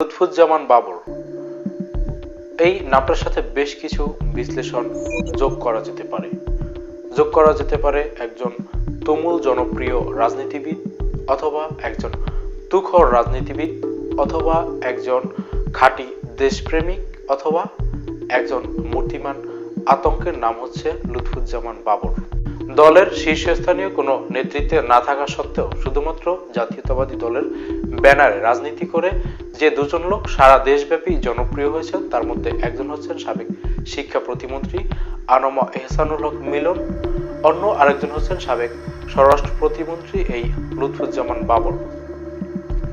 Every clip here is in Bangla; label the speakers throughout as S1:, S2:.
S1: লুৎফুজ্জামান বাবর। এই নামটার সাথে বেশ কিছু বিশ্লেষণ যোগ করা যেতে পারে। যোগ করা যেতে পারে একজন তুমুল জনপ্রিয় রাজনীতিবিদ অথবা একজন তুখর রাজনীতিবিদ অথবা একজন খাঁটি দেশপ্রেমিক অথবা একজন মূর্তিমান আতঙ্কের নাম হচ্ছে লুৎফুজ্জামান বাবর। দলের শীর্ষস্থানীয় কোনো নেতৃত্বে না থাকা সত্ত্বেও শুধুমাত্র জাতীয়তাবাদী দলের ব্যানারে রাজনীতি করে যে দুজন লোক সারা দেশব্যাপী জনপ্রিয় হয়েছেন, তার মধ্যে একজন হচ্ছেন সাবেক শিক্ষা প্রতিমন্ত্রী আনোমা এহসানুল হক মিলন। অন্য আরেকজন হচ্ছেন সাবেক স্বরাষ্ট্র প্রতিমন্ত্রী এই লুৎফুজ্জামান বাবর।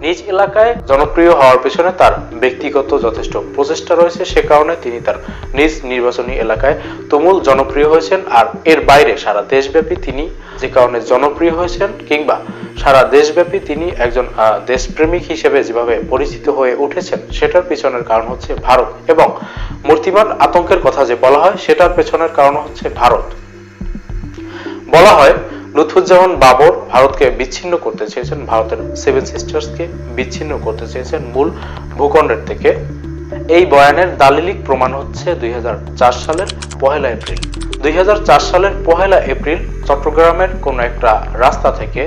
S1: নিজ এলাকায় জনপ্রিয় হওয়ার পেছনে তার ব্যক্তিগত যথেষ্ট প্রচেষ্টা রয়েছে। সে কারণে তিনি তার নিজ নির্বাচনী এলাকায় তুমুল জনপ্রিয় হয়েছেন আর এর বাইরে সারা দেশব্যাপী তিনি যে কারণে জনপ্রিয় হয়েছেন কিংবা সারা দেশব্যাপী তিনি একজন দেশপ্রেমিক হিসেবে যেভাবে পরিচিত হয়ে উঠেছেন, সেটার পিছনের কারণ হচ্ছে ভারত এবং মূর্তিমান আতঙ্কের কথা যে বলা হয়, সেটার পেছনের কারণ হচ্ছে ভারত। বলা হয় লুৎফুজ্জামান বাবর ভারতকে বিচ্ছিন্ন করতে চেয়েছেন, ভারতের সেভেন সিস্টার্সকে বিচ্ছিন্ন করতে চেয়েছেন মূল ভূখণ্ডের থেকে। এই বয়ানের দালিলিক প্রমাণ হচ্ছে দুই হাজার চার সালের পহেলা এপ্রিল। দুই হাজার চার সালের পহেলা এপ্রিল চট্টগ্রামের কোনো একটা রাস্তা থেকে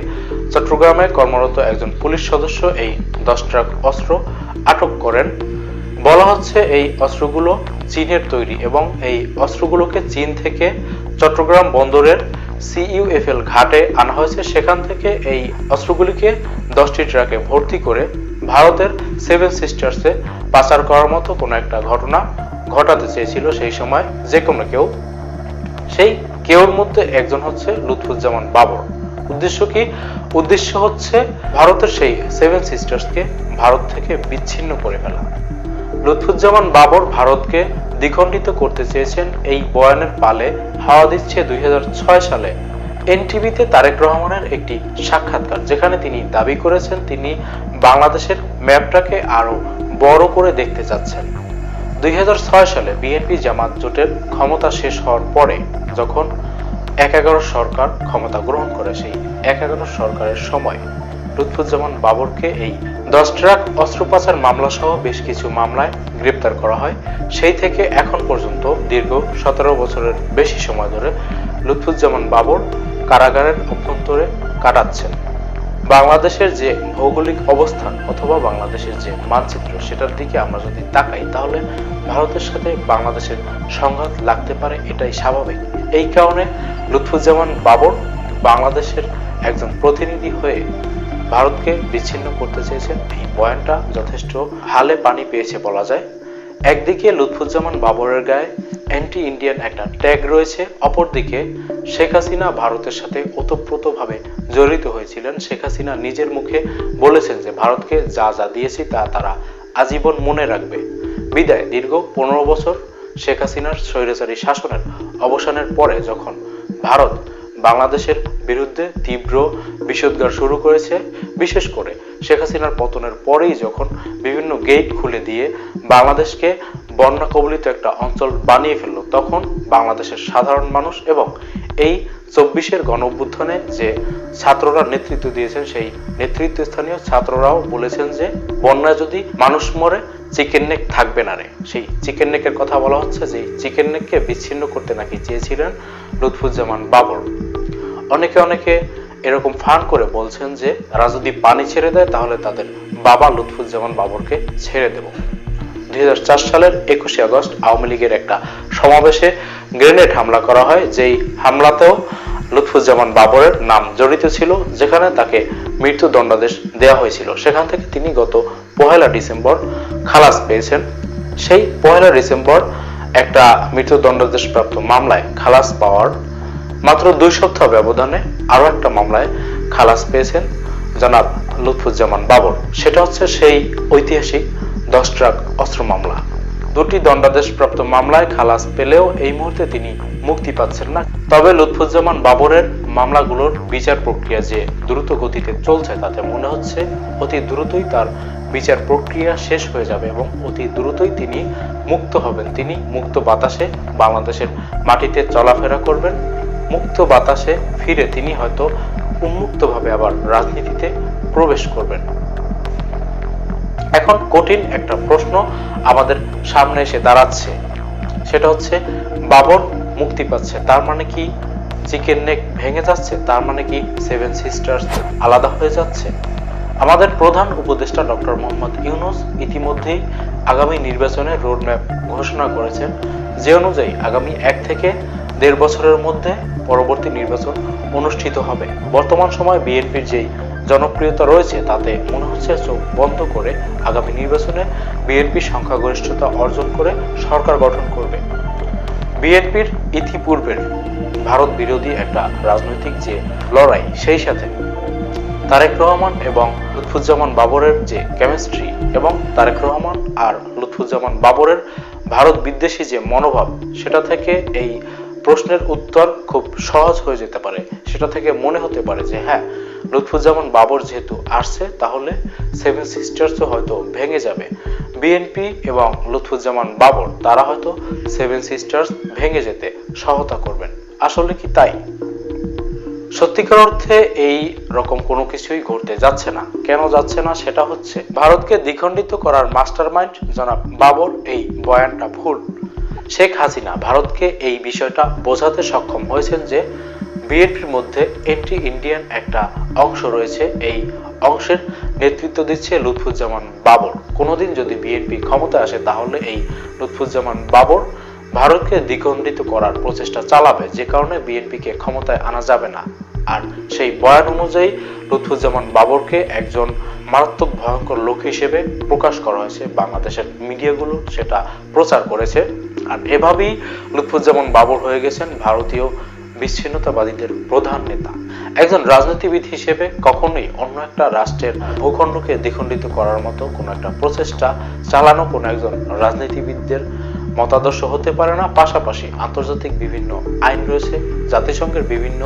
S1: চট্টগ্রামে কর্মরত একজন পুলিশ সদস্য এই দশ ট্রাক অস্ত্র আটক করেন। বলা হচ্ছে এই অস্ত্রগুলো চীনের তৈরি এবং এই অস্ত্রগুলোকে চীন থেকে চট্টগ্রাম বন্দরের সিইউএফএল ঘাটে আনা হয়েছে। সেখান থেকে এই অস্ত্রগুলিকে দশটি ট্রাকে ভর্তি করে ভারতের সেভেন সিস্টার্সে পাচার করার মতো কোনো একটা ঘটনা ঘটাতে চেয়েছিল সেই সময় যে কোনো কেউ। সেই কেউর মধ্যে একজন হচ্ছে লুৎফুজ্জামান বাবর। উদ্দেশ্য কি? উদ্দেশ্য হচ্ছে ভারতের সেই সেভেন সিস্টার্সকে ভারত থেকে বিচ্ছিন্ন করে ফেলা। লুৎফুজ্জামান বাবর ভারতকে দ্বিখণ্ডিত করতে চেয়েছেন এই বয়ানের পালে হাওয়া দিচ্ছে দুই সালে। এনটিভিতে তারেক রহমানের একটি সাক্ষাৎকার, যেখানে তিনি দাবি করেছেন তিনি বাংলাদেশের ম্যাপটাকে আরও বড় করে দেখতে চাচ্ছেন। দুই হাজার ছয় সালে বিএনপি জামাত জোটের ক্ষমতা শেষ হওয়ার পরে যখন এক সরকার ক্ষমতা গ্রহণ করে, সেই এক সরকারের সময় লুৎফুজ্জামান বাবরকে এই দশ ট্রাক অস্ত্র পাচার মামলা সহ বেশ কিছু মামলায় গ্রেপ্তার করা হয়। সেই থেকে এখন পর্যন্ত দীর্ঘ সতেরো বছরের বেশি সময় ধরে লুৎফুজ্জামান বাবর কারাগারের অভ্যন্তরে কাটাচ্ছেন। বাংলাদেশের যে ভৌগোলিক অবস্থান অথবা বাংলাদেশের যে মানচিত্র সেটার দিকে আমরা যদি তাকাই, তাহলে ভারতের সাথে বাংলাদেশের সংঘাত লাগতে পারে এটাই স্বাভাবিক। এই কারণে লুৎফুজ্জামান বাবর বাংলাদেশের একজন প্রতিনিধি হয়ে ভারতকে বিচ্ছিন্ন করতে চেয়েছেন। এই বয়ানটা যথেষ্ট হালে পানি পেয়েছে বলা যায়। একদিকে লুৎফুজ্জামান বাবরের গায়ে অ্যান্টি ইন্ডিয়ান একটা ট্যাগ রয়েছে, অপরদিকে শেখ হাসিনা ভারতের সাথে ওতপ্রোতভাবে জড়িত হয়েছিলেন। শেখ হাসিনা নিজের মুখে বলেছেন যে, ভারতকে যা যা দিয়েছি তা তারা আজীবন মনে রাখবে। বিদায়, দীর্ঘ পনেরো বছর শেখ হাসিনার স্বৈরাচারী শাসনের অবসানের পরে যখন ভারত বাংলাদেশের বিরুদ্ধে তীব্র বিষোদ্গার শুরু করেছে, বিশেষ করে শেখ হাসিনার পতনের পরেই যখন বিভিন্ন গেট খুলে দিয়ে বাংলাদেশকে বন্যা কবলিত একটা অঞ্চল বানিয়ে ফেলল, তখন বাংলাদেশের সাধারণ মানুষ এবং এই চব্বিশের গণ অভ্যুত্থানে যে ছাত্ররা নেতৃত্ব দিয়েছেন, সেই নেতৃত্ব স্থানীয় ছাত্ররাও বলেছেন যে বন্যা যদি মানুষ মরে চিকেন নেক থাকবে না রে। সেই চিকেন নেকের কথা বলা হচ্ছে যে চিকেন নেককে বিচ্ছিন্ন করতে নাকি চেয়েছিলেন লুৎফুজ্জামান বাবর। অনেকে অনেকে এরকম ফান করে বলছেন যে, তারা যদি পানি ছেড়ে দেয়, তাহলে তাদের বাবা লুৎফুজ্জামান বাবরকে ছেড়ে দেব। দুই সালের একুশে আগস্ট আওয়ামী লীগের একটা সমাবেশে গ্রেনেড হামলা করা হয়, যেই হামলাতেও লুৎফুজ্জামান বাবরের নাম জড়িত ছিল, যেখানে তাকে মৃত্যু দণ্ডাদেশ দেওয়া হয়েছিল। সেখান থেকে তিনি গত পহেলা ডিসেম্বর খালাস পেয়েছেন। সেই পহেলা ডিসেম্বর একটা মৃত্যু দণ্ডাদেশ প্রাপ্ত মামলায় খালাস পাওয়ার মাত্র দুই সপ্তাহ ব্যবধানে আরও একটা মামলায় খালাস পেয়েছেন জনাব লুৎফুজ্জামান বাবর। সেটা হচ্ছে সেই ঐতিহাসিক দশ ট্রাক অস্ত্র মামলা। দুটি দণ্ডাদেশপ্রাপ্ত মামলায় খালাস পেলেও এই মুহূর্তে তিনি মুক্তি পাচ্ছেন না। তবে লুৎফুজ্জামান বাবরের মামলাগুলোর বিচার প্রক্রিয়া যে দ্রুত গতিতে চলছে, তাতে মনে হচ্ছে অতি দ্রুতই তার বিচার প্রক্রিয়া শেষ হয়ে যাবে এবং অতি দ্রুতই তিনি মুক্ত হবেন। তিনি মুক্ত বাতাসে বাংলাদেশের মাটিতে চলাফেরা করবেন। মুক্ত বাতাসে ফিরে তিনি হয়তো উন্মুক্তভাবে আবার রাজনীতিতে প্রবেশ করবেন। এখন কঠিন একটা প্রশ্ন আমাদের সামনে এসে দাঁড়াচ্ছে। সেটা হচ্ছে, বাবর মুক্তি পাচ্ছে, তার মানে কি চিকেন নেক ভেঙে যাচ্ছে, তার মানে কি সেভেন সিস্টার্স আলাদা হয়ে যাচ্ছে? আমাদের প্রধান উপদেষ্টা ডক্টর মোহাম্মদ ইউনুস ইতিমধ্যেই আগামী নির্বাচনের রোডম্যাপ ঘোষণা করেছেন। যে অনুযায়ী আগামী এক থেকে দেড় বছরের মধ্যে পরবর্তী নির্বাচন অনুষ্ঠিত হবে। বর্তমান সময় বিএনপির যেই জনপ্রিয়তা রয়েছে, তাতে মনে হচ্ছে চোখ বন্ধ করে আগামী নির্বাচনে বিএনপি সংখ্যাগরিষ্ঠতা অর্জন করে সরকার গঠন করবে। বিএনপির ইতিপূর্বের ভারত বিরোধী একটা রাজনৈতিক যে লড়াই, সেই সাথে তারেক রহমান এবং লুৎফুজ্জামান বাবরের যে কেমিস্ট্রি এবং তারেক রহমান আর লুৎফুজ্জামান বাবরের ভারত বিদ্বেষী যে মনোভাব, সেটা থেকে এই প্রশ্নের উত্তর খুব সহজ হয়ে যেতে পারে। সেটা থেকে মনে হতে পারে যে হ্যাঁ লুৎফুজ্জামান বাবর যেহেতু আসছে, তাহলে সেভেন সিস্টার্সও হয়তো ভেঙে যাবে। বিএনপি এবং লুৎফুজ্জামান বাবর, তারা হয়তো সেভেন সিস্টার্স ভেঙে যেতে সহায়তা করবেন। আসলে কি তাই? সত্যিকার অর্থে এই রকম কোনো কিছুই ঘটতে যাচ্ছে না। কেন যাচ্ছে না সেটা হচ্ছে, ভারতকে দ্বিখণ্ডিত করার মাস্টার মাইন্ড জনাব বাবর এই বয়ানটা ভুল। শেখ হাসিনা ভারতকে এই বিষয়টা বোঝাতে সক্ষম হয়েছেন যে বিএনপির মধ্যে এন্টি ইন্ডিয়ান একটা অংশ রয়েছে, এই অংশের নেতৃত্ব দিচ্ছে লুৎফুজ্জামান বাবর। কোনোদিন যদি বিএনপি ক্ষমতা আসে, তাহলে এই লুৎফুজ্জামান বাবর ভারতকে দ্বিখণ্ডিত করার প্রচেষ্টা চালাবে, যে কারণে বিএনপিকে ক্ষমতায় আনা যাবে না। আর সেই বয়ান অনুযায়ী, লুৎফুজ্জামান বাবরকে একজন মারাত্মক ভয়ঙ্কর লোক হিসেবে প্রকাশ করা হয়েছে বাংলাদেশের মিডিয়াগুলো, সেটা প্রচার করেছে। আর এভাবেই লুৎফুজ্জামান বাবর হয়ে গেছেন ভারতীয় বিচ্ছিন্নতাবাদীদের প্রধান নেতা। একজন রাজনীতিবিদ হিসেবে কখনোই অন্য একটা রাষ্ট্রের ভূখণ্ডকে দ্বিখণ্ডিত করার মতো কোনো একটা প্রচেষ্টা চালানো কোনো একজন রাজনীতিবিদদের মতাদর্শ হতে পারে না, পাশাপাশি আন্তর্জাতিক বিভিন্ন আইন রয়েছে, জাতিসংঘের বিভিন্ন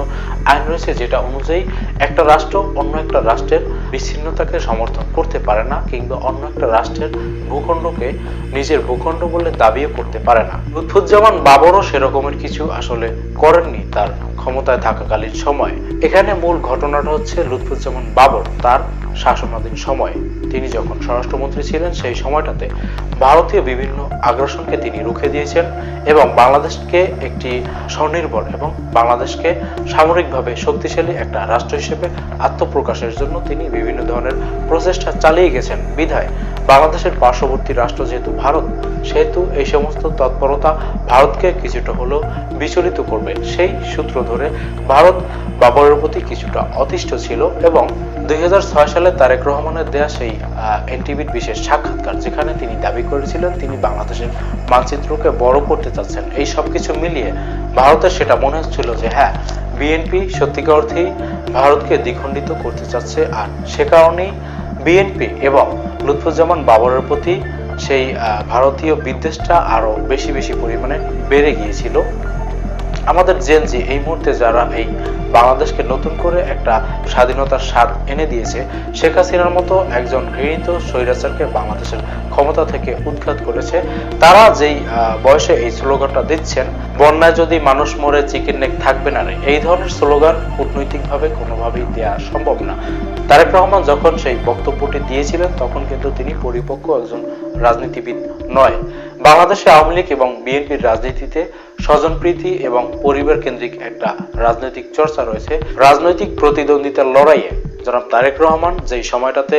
S1: আইন রয়েছে যেটা অনুযায়ী একটা রাষ্ট্র অন্য একটা রাষ্ট্রের বিচ্ছিন্নতাকে সমর্থন করতে পারে না কিংবা অন্য একটা রাষ্ট্রের ভূখণ্ডকে নিজের ভূখণ্ড বলে দাবিও করতে পারে না। লুৎফুজ্জামান বাবরও সেরকমের কিছু আসলে করেননি তার ক্ষমতায় থাকাকালীন সময়। এখানে মূল ঘটনাটা হচ্ছে লুৎফুজ্জামান বাবর তার শাসনাধীন সময়ে। তিনি যখন স্বরাষ্ট্রমন্ত্রী ছিলেন, সেই সময়টাতে ভারতীয় বিভিন্ন আগ্রাসনকে তিনি রুখে দিয়েছেন এবং বাংলাদেশকে একটি স্বনির্ভর এবং বাংলাদেশকে সামরিকভাবে শক্তিশালী একটা রাষ্ট্র হিসেবে আত্মপ্রকাশের জন্য তিনি বিভিন্ন ধরনের প্রচেষ্টা চালিয়ে গেছেন। বিধায় বাংলাদেশের পার্শ্ববর্তী রাষ্ট্র যেহেতু ভারত, সেহেতু এই সমস্ত তৎপরতা ভারতকে কিছুটা হলেও বিচলিত করবে। সেই সূত্র ধরে ভারত বাবরের প্রতি কিছুটা অতিষ্ঠ ছিল এবং দুই সালে তারেক রহমানের দেয়া সেই এনটিভির বিশেষ সাক্ষাৎকার, যেখানে তিনি দাবি করেছিলেন তিনি বাংলাদেশের মানচিত্রকে বড় করতে চাচ্ছেন। এই সব কিছু মিলিয়ে ভারতের সেটা মনে হচ্ছিল যে হ্যাঁ বিএনপি সত্যিকার অর্থেই ভারতকে দ্বিখণ্ডিত করতে চাচ্ছে। আর সে কারণেই বিএনপি এবং লুৎফুজ্জামান বাবরের প্রতি সেই ভারতীয় বিদ্বেষটা আরও বেশি বেশি পরিমাণে বেড়ে গিয়েছিল। আমাদের জেনজি এই মুহূর্তে যারা এই বাংলাদেশকে নতুন করে একটা স্বাধীনতার স্বাদ এনে দিয়েছে শেখ হাসিনার মতো একজন ঘৃণিত স্বৈরাচারকে বাংলাদেশের ক্ষমতা থেকে উৎখাত করেছে। তারা যেই বয়সে এই স্লোগানটা দিচ্ছেন, বন্যায় যদি মানুষ মরে চিকেন নেক থাকবে না রে, এই ধরনের স্লোগান কূটনৈতিকভাবে কোনোভাবেই দেওয়া সম্ভব না। তারেক রহমান যখন সেই বক্তব্যটি দিয়েছিলেন, তখন কিন্তু তিনি পরিপক্ক একজন রাজনীতিবিদ নয়। বাংলাদেশে আওয়ামী লীগ এবং বিএনপির রাজনীতিতে স্বজনপ্রীতি এবং পরিবার কেন্দ্রিক একটা রাজনৈতিক চর্চা রয়েছে। রাজনৈতিক প্রতিদ্বন্দ্বিতার লড়াইয়ে জনাব তারেক রহমান যেই সময়টাতে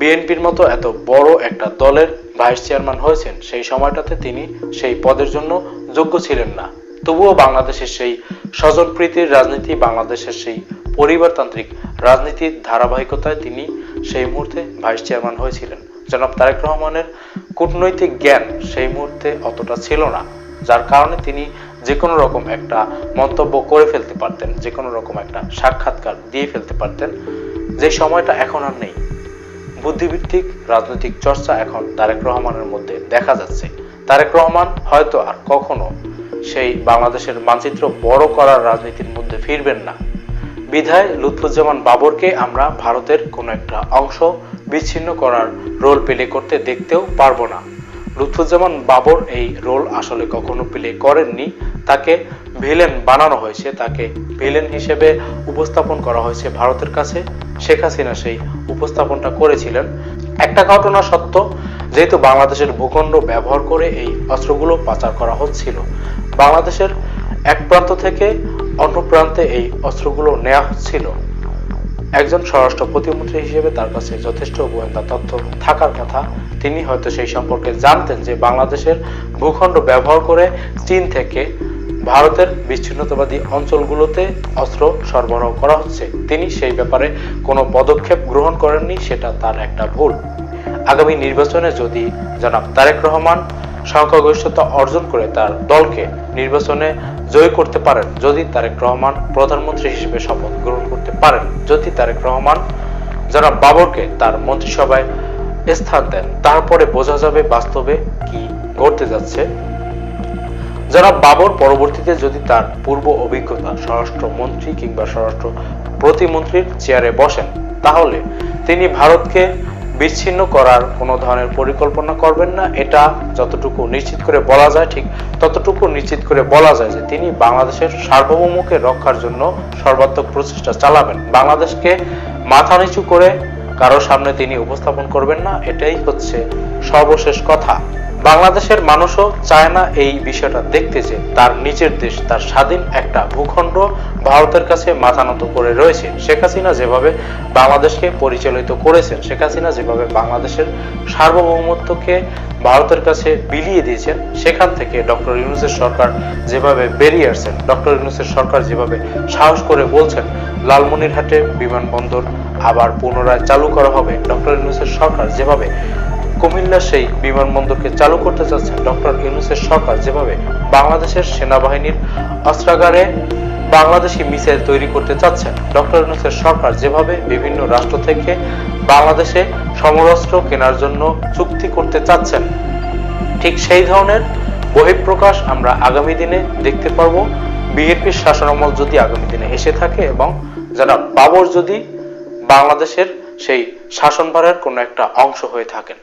S1: বিএনপির মতো এত বড় একটা দলের ভাইস চেয়ারম্যান হয়েছেন, সেই সময়টাতে তিনি সেই পদের জন্য যোগ্য ছিলেন না। তবুও বাংলাদেশের সেই স্বজনপ্রীতির রাজনীতি, বাংলাদেশের সেই পরিবারতান্ত্রিক রাজনীতির ধারাবাহিকতায় তিনি সেই মুহূর্তে ভাইস চেয়ারম্যান হয়েছিলেন। জনাব তারেক রহমানের কূটনৈতিক জ্ঞান সেই মুহূর্তে অতটা ছিল না, যার কারণে তিনি যে কোনো রকম একটা মন্তব্য করে ফেলতে পারতেন যে কোনো রকম একটা সাক্ষাৎকার দিয়ে ফেলতে পারতেন। যে সময়টা এখন আর নেই। বুদ্ধিভিত্তিক রাজনৈতিক চর্চা এখন তারেক রহমানের মধ্যে দেখা যাচ্ছে। তারেক রহমান হয়তো আর কখনো সেই বাংলাদেশের মানচিত্র বড় করার রাজনীতির মধ্যে ফিরবেন না। বিধায় লুৎফুজ্জামান বাবরকে আমরা ভারতের কোনো একটা অংশ বিচ্ছিন্ন করার রোল প্লে করতে দেখতেও পারব না। লুৎফুজ্জামান বাবর এই রোল আসলে কখনো প্লে করেননি। তাকে ভিলেন বানানো হয়েছে, তাকে ভিলেন হিসেবে উপস্থাপন করা হয়েছে ভারতের কাছে। শেখ হাসিনা সেই উপস্থাপনটা করেছিলেন। একটা ঘটনা সত্য, যেহেতু বাংলাদেশের ভূখণ্ড ব্যবহার করে এই অস্ত্রগুলো পাচার করা হচ্ছিল, বাংলাদেশের এক প্রান্ত থেকে অন্য প্রান্তে এই অস্ত্রগুলো নেওয়া হচ্ছিল। একজন স্বরাষ্ট্র প্রতিমন্ত্রী হিসেবে তার কাছে যথেষ্ট গোয়েন্দা তথ্য থাকার কথা, তিনি হয়তো সেই সম্পর্কে জানতেন যে বাংলাদেশের ভূখণ্ড ব্যবহার করে চীন থেকে ভারতের বিচ্ছিন্নতাবাদী অঞ্চলগুলোতে অস্ত্র সরবরাহ করা হচ্ছে। তিনি সেই ব্যাপারে কোনো পদক্ষেপ গ্রহণ করেননি, সেটা তার একটা ভুল। আগামী নির্বাচনে যদি জনাব তারেক রহমান সংখ্যাগরিষ্ঠতা অর্জন করে তার দলকে নির্বাচনে জয় করতে পারেন যদি তারেক রহমান প্রধানমন্ত্রী হিসেবে শপথ গ্রহণ করতে পারেন। যদি তারেক রহমান জনাব বাবরকে তার মন্ত্রিসভায় স্থান দেন, তারপরে বোঝা যাবে বাস্তবে কি ঘটতে যাচ্ছে। জনাব বাবর পরবর্তীতে যদি তার পূর্ব অভিজ্ঞতা স্বরাষ্ট্র মন্ত্রী কিংবা স্বরাষ্ট্র প্রতিমন্ত্রীর চেয়ারে বসেন, তাহলে তিনি ভারতকে বিচ্ছিন্ন করার কোনো ধরনের পরিকল্পনা করবেন না। এটা যতটুকু নিশ্চিত করে বলা যায়, ঠিক ততটুকু নিশ্চিত করে বলা যায় যে তিনি বাংলাদেশের সার্বভৌমকে রক্ষার জন্য সর্বাত্মক প্রচেষ্টা চালাবেন। বাংলাদেশকে মাথা নিচু করে কারও সামনে তিনি উপস্থাপন করবেন না, এটাই হচ্ছে সর্বশেষ কথা। বাংলাদেশের মানুষও চায় না এই বিষয়টা দেখতে যে তার নিজের দেশ, তার স্বাধীন একটা ভূখণ্ড ভারতের কাছে মাথা নত করে রয়েছে। শেখ হাসিনা যেভাবে বাংলাদেশকে পরিচালিত করেছেন, শেখ হাসিনা যেভাবে বাংলাদেশের সার্বভৌমত্বকে ভারতের কাছে বিলিয়ে দিয়েছেন, সেখান থেকে ডক্টর ইউনুসের সরকার যেভাবে বেরিয়ে আসছেন ডক্টর ইউনুসের সরকার যেভাবে সাহস করে বলছেন, লালমনিরহাটে বিমানবন্দর আবার পুনরায় চালু করা হবে। ডক্টর ইউনুসের সরকার যেভাবে কুমিল্লা সেই বিমানবন্দরকে চালু করতে যাচ্ছেন ডক্টর ইউনুসের সরকার, যেভাবে বাংলাদেশের সেনাবাহিনীর অস্ত্রাগারে বাংলাদেশি মিসাইল তৈরি করতে চাচ্ছেন। ডক্টর ইউনুসের সরকার যেভাবে বিভিন্ন রাষ্ট্র থেকে বাংলাদেশে সমরাস্ত্র কেনার জন্য চুক্তি করতে চাচ্ছেন, ঠিক সেই ধরনের বহিঃপ্রকাশ আমরা আগামী দিনে দেখতে পারব। বিএনপির শাসনামল যদি আগামী দিনে এসে থাকে এবং যারা বাবর যদি বাংলাদেশের সেই শাসনভারের কোনো একটা অংশ হয়ে থাকেন।